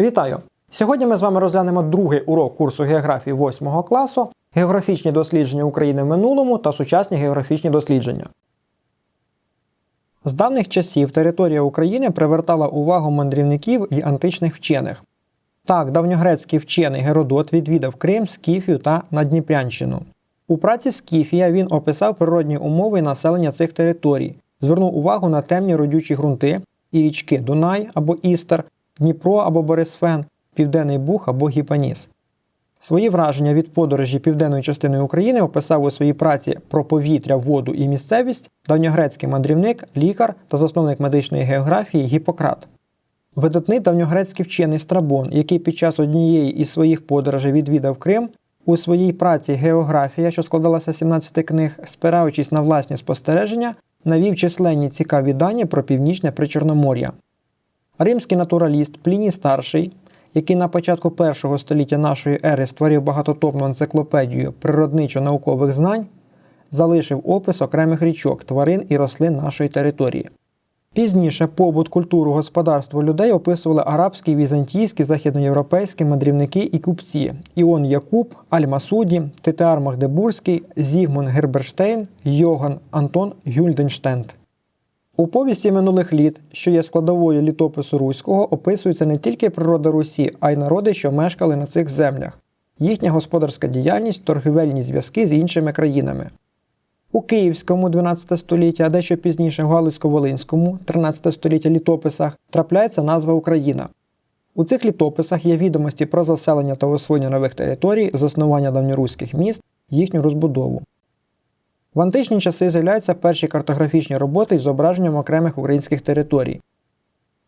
Вітаю! Сьогодні ми з вами розглянемо другий урок курсу географії 8 класу географічні дослідження України в минулому та сучасні географічні дослідження. З давніх часів територія України привертала увагу мандрівників і античних вчених. Так, давньогрецький вчений Геродот відвідав Крим, Скіфію та Надніпрянщину. У праці Скіфія він описав природні умови населення цих територій, звернув увагу на темні родючі ґрунти і річки Дунай або Істер, Дніпро або Борисфен, Південний Буг або Гіпаніс. Свої враження від подорожі південною частиною України описав у своїй праці про повітря, воду і місцевість давньогрецький мандрівник, лікар та засновник медичної географії Гіппократ. Видатний давньогрецький вчений Страбон, який під час однієї із своїх подорожей відвідав Крим, у своїй праці Географія, що складалася з 17 книг, спираючись на власні спостереження, навів численні цікаві дані про північне Причорномор'я. Римський натураліст Пліній Старший, який на початку першого століття нашої ери створив багатотомну енциклопедію природничо-наукових знань, залишив опис окремих річок, тварин і рослин нашої території. Пізніше побут, культуру, господарство людей описували арабські, візантійські, західноєвропейські мандрівники і купці Іон Якуб, Аль-Масуді, Титеар Магдебурзький, Зігмунд Герберштейн, Йоган Антон Гюльденштенд. У повісті минулих літ, що є складовою літопису руського, описується не тільки природа Русі, а й народи, що мешкали на цих землях, їхня господарська діяльність, торгівельні зв'язки з іншими країнами. У Київському 12 століття, а дещо пізніше в Галицько-Волинському 13 століття літописах трапляється назва Україна. У цих літописах є відомості про заселення та освоєння нових територій, заснування давньоруських міст, їхню розбудову. В античні часи з'являються перші картографічні роботи із зображенням окремих українських територій.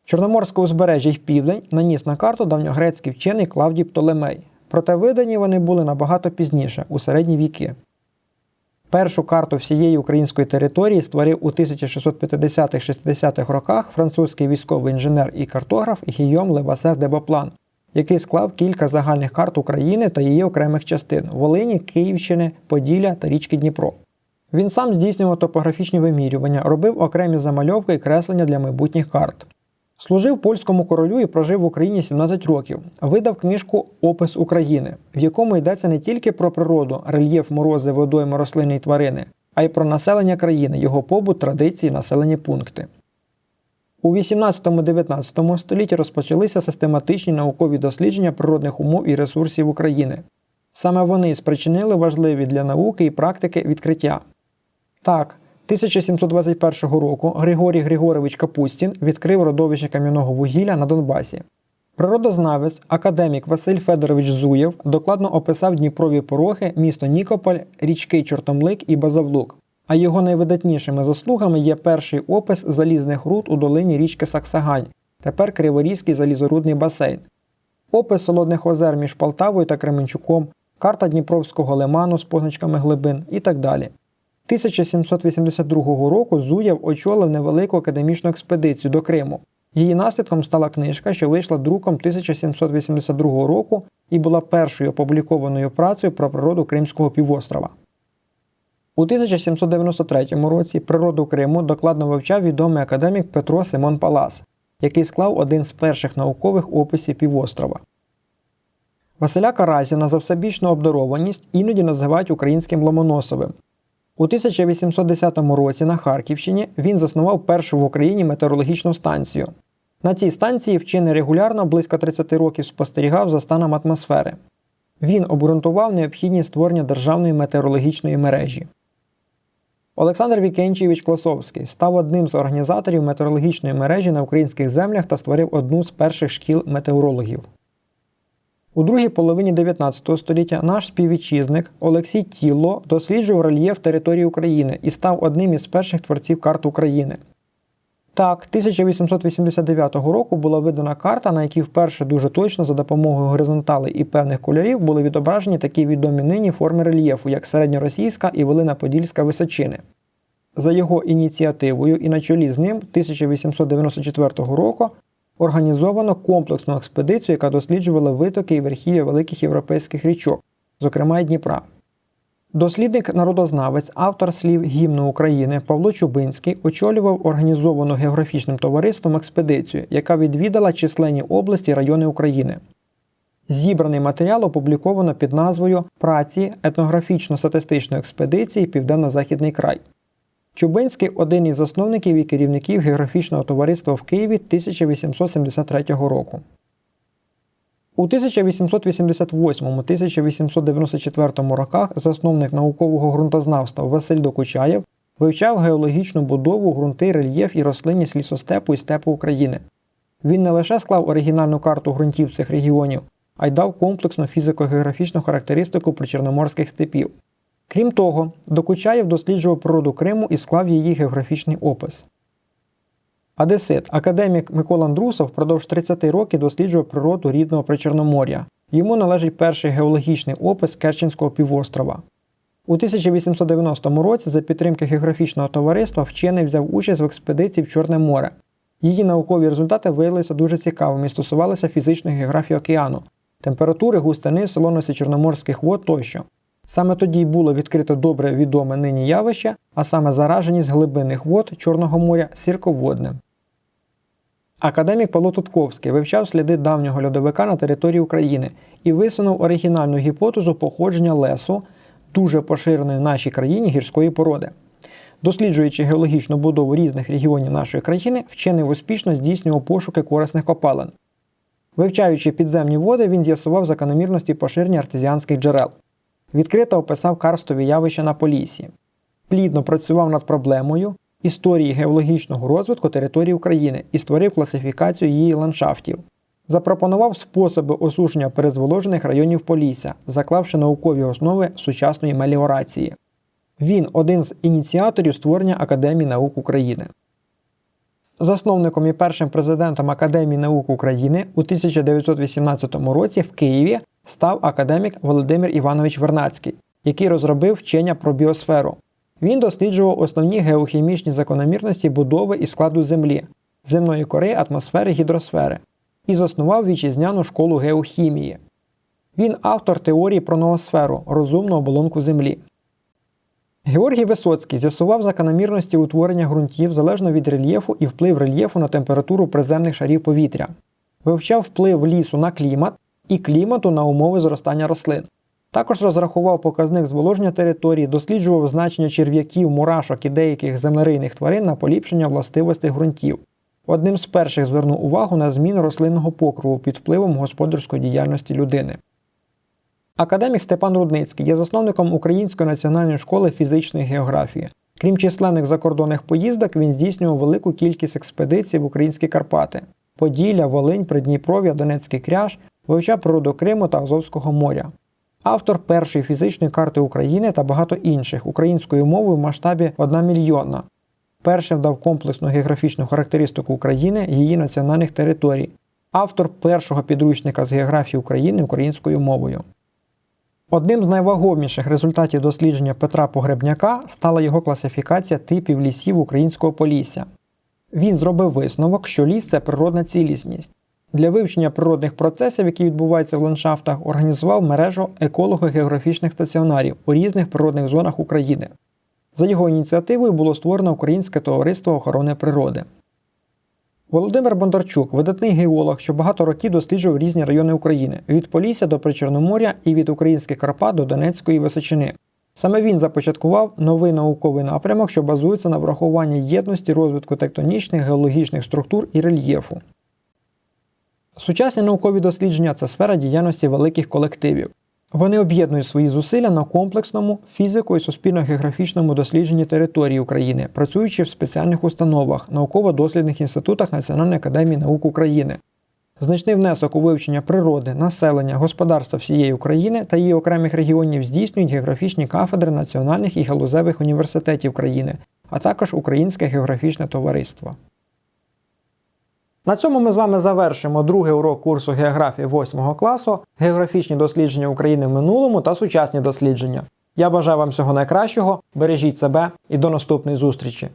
Чорноморське узбережжя й південь наніс на карту давньогрецький вчений Клавдій Птолемей, проте видані вони були набагато пізніше, у середні віки. Першу карту всієї української території створив у 1650-60-х роках французький військовий інженер і картограф Гійом Лебасер де Боплан, який склав кілька загальних карт України та її окремих частин Волині, Київщини, Поділля та річки Дніпро. Він сам здійснював топографічні вимірювання, робив окремі замальовки і креслення для майбутніх карт. Служив польському королю і прожив в Україні 17 років. Видав книжку Опис України, в якому йдеться не тільки про природу, рельєф, морози, водойми, рослини і тварини, а й про населення країни, його побут, традиції, населені пункти. У 18-19 столітті розпочалися систематичні наукові дослідження природних умов і ресурсів України. Саме вони спричинили важливі для науки і практики відкриття. Так, 1721 року Григорій Григорович Капустін відкрив родовище кам'яного вугілля на Донбасі. Природознавець, академік Василь Федорович Зуєв докладно описав Дніпрові порохи, місто Нікополь, річки Чортомлик і Базавлук. А його найвидатнішими заслугами є перший опис залізних руд у долині річки Саксагань, тепер Криворізький залізорудний басейн, опис солодних озер між Полтавою та Кременчуком, карта Дніпровського лиману з позначками глибин і так далі. 1782 року Зуєв очолив невелику академічну експедицію до Криму. Її наслідком стала книжка, що вийшла друком 1782 року і була першою опублікованою працею про природу Кримського півострова. У 1793 році природу Криму докладно вивчав відомий академік Петро Симон Палас, який склав один з перших наукових описів півострова. Василя Каразіна за всебічну обдарованість іноді називають українським Ломоносовим. У 1810 році на Харківщині він заснував першу в Україні метеорологічну станцію. На цій станції вчений регулярно близько 30 років спостерігав за станом атмосфери. Він обґрунтував необхідність створення державної метеорологічної мережі. Олександр Вікенчійович Класовський став одним з організаторів метеорологічної мережі на українських землях та створив одну з перших шкіл метеорологів. У другій половині 19 століття наш співвітчизник Олексій Тілло досліджував рельєф території України і став одним із перших творців карт України. Так, 1889 року була видана карта, на якій вперше дуже точно за допомогою горизонталей і певних кольорів були відображені такі відомі нині форми рельєфу, як середньоросійська і Велина-Подільська височини. За його ініціативою і на чолі з ним 1894 року організовано комплексну експедицію, яка досліджувала витоки і верхів'я великих європейських річок, зокрема й Дніпра. Дослідник народознавець, автор слів гімну України Павло Чубинський очолював організовану географічним товариством експедицію, яка відвідала численні області й райони України. Зібраний матеріал опубліковано під назвою Праці етнографічно-статистичної експедиції Південно-Західний край. Чубинський один із засновників і керівників географічного товариства в Києві 1873 року. У 1888-1894 роках засновник наукового ґрунтознавства Василь Докучаєв вивчав геологічну будову, ґрунти, рельєф і рослинність лісостепу і степу України. Він не лише склав оригінальну карту ґрунтів цих регіонів, а й дав комплексну фізико-географічну характеристику причорноморських степів. Крім того, Докучаєв досліджував природу Криму і склав її географічний опис. Одесит, академік Микола Андрусов впродовж 30 років досліджував природу рідного Причорномор'я. Йому належить перший геологічний опис Керченського півострова. У 1890 році за підтримки географічного товариства вчений взяв участь в експедиції в Чорне море. Її наукові результати виявилися дуже цікавими і стосувалися фізичної географії океану, температури, густини, солоності чорноморських вод тощо. Саме тоді було відкрито добре відоме нині явище, а саме зараженість глибинних вод Чорного моря сірководним. Академік Павло Тутковський вивчав сліди давнього льодовика на території України і висунув оригінальну гіпотезу походження лесу, дуже поширеної в нашій країні гірської породи. Досліджуючи геологічну будову різних регіонів нашої країни, вчений успішно здійснював пошуки корисних копалин. Вивчаючи підземні води, він з'ясував закономірності поширення артезіанських джерел. Відкрито описав карстові явища на Поліссі. Плідно працював над проблемою історії геологічного розвитку території України і створив класифікацію її ландшафтів. Запропонував способи осушення перезволожених районів Полісся, заклавши наукові основи сучасної меліорації. Він один з ініціаторів створення Академії наук України. Засновником і першим президентом Академії наук України у 1918 році в Києві став академік Володимир Іванович Вернацький, який розробив вчення про біосферу. Він досліджував основні геохімічні закономірності будови і складу Землі, земної кори, атмосфери, гідросфери і заснував вітчизняну школу геохімії. Він автор теорії про ноосферу розумну оболонку Землі. Георгій Висоцький з'ясував закономірності утворення ґрунтів залежно від рельєфу і вплив рельєфу на температуру приземних шарів повітря, вивчав вплив лісу на клімат і клімату на умови зростання рослин. Також розрахував показник зволоження території, досліджував значення черв'яків, мурашок і деяких землерийних тварин на поліпшення властивостей ґрунтів. Одним з перших звернув увагу на зміну рослинного покрову під впливом господарської діяльності людини. Академік Степан Рудницький є засновником Української національної школи фізичної географії. Крім численних закордонних поїздок, він здійснював велику кількість експедицій в українські Карпати Поділля, Волинь, Придніпров'я, Донецький кряж, вивчав природу Криму та Азовського моря. Автор першої фізичної карти України та багато інших українською мовою в масштабі 1 мільйонна. Першим дав комплексну географічну характеристику України її національних територій. Автор першого підручника з географії України українською мовою. Одним з найвагоміших результатів дослідження Петра Погребняка стала його класифікація типів лісів українського полісся. Він зробив висновок, що ліс це природна цілісність. Для вивчення природних процесів, які відбуваються в ландшафтах, організував мережу еколого-географічних стаціонарів у різних природних зонах України. За його ініціативою було створено Українське товариство охорони природи. Володимир Бондарчук видатний геолог, що багато років досліджував різні райони України від Полісся до Причорномор'я і від українських Карпат до Донецької Височини. Саме він започаткував новий науковий напрямок, що базується на врахуванні єдності розвитку тектонічних геологічних структур і рельєфу. Сучасні наукові дослідження це сфера діяльності великих колективів. Вони об'єднують свої зусилля на комплексному фізико- і суспільно-географічному дослідженні території України, працюючи в спеціальних установах, науково-дослідних інститутах Національної академії наук України. Значний внесок у вивчення природи, населення, господарства всієї України та її окремих регіонів здійснюють географічні кафедри національних і галузевих університетів країни, а також Українське географічне товариство. На цьому ми з вами завершимо другий урок курсу географії 8 класу, географічні дослідження України в минулому та сучасні дослідження. Я бажаю вам всього найкращого, бережіть себе і до наступної зустрічі!